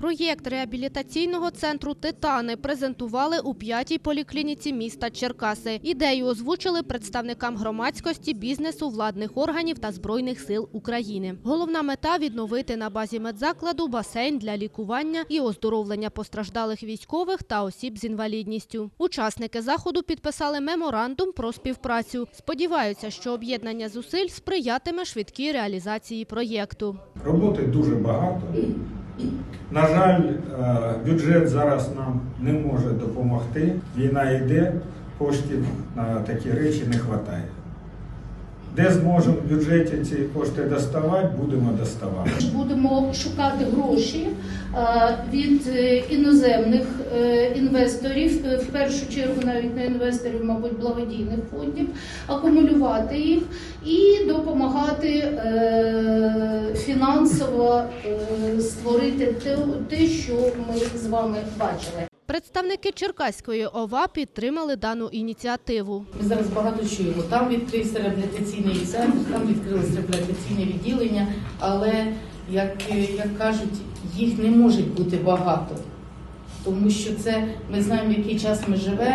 Проєкт реабілітаційного центру Титани презентували у п'ятій поліклініці міста Черкаси. Ідею озвучили представникам громадськості, бізнесу, владних органів та збройних сил України. Головна мета відновити на базі медзакладу басейн для лікування і оздоровлення постраждалих військових та осіб з інвалідністю. Учасники заходу підписали меморандум про співпрацю. Сподіваються, що об'єднання зусиль сприятиме швидкій реалізації проєкту. Роботи дуже багато. На жаль, е, бюджет зараз нам не може допомогти. Війна йде, коштів на такі речі не вистачає. Де зможемо в бюджеті ці кошти доставати, будемо доставати. Будемо шукати гроші е, від е, іноземних інвесторів, в першу чергу навіть не інвесторів, мабуть, благодійних фондів, акумулювати їх і допомагати фінансово е, створити те, те, що ми з вами бачили. Представники Черкаської ОВА підтримали дану ініціативу. Ми зараз багато чуємо. Там відкрився реабілітаційний центр, там відкрилось реабілітаційне відділення, але як, як кажуть, їх не може бути багато. Тому що це ми знаємо, в який час ми живемо,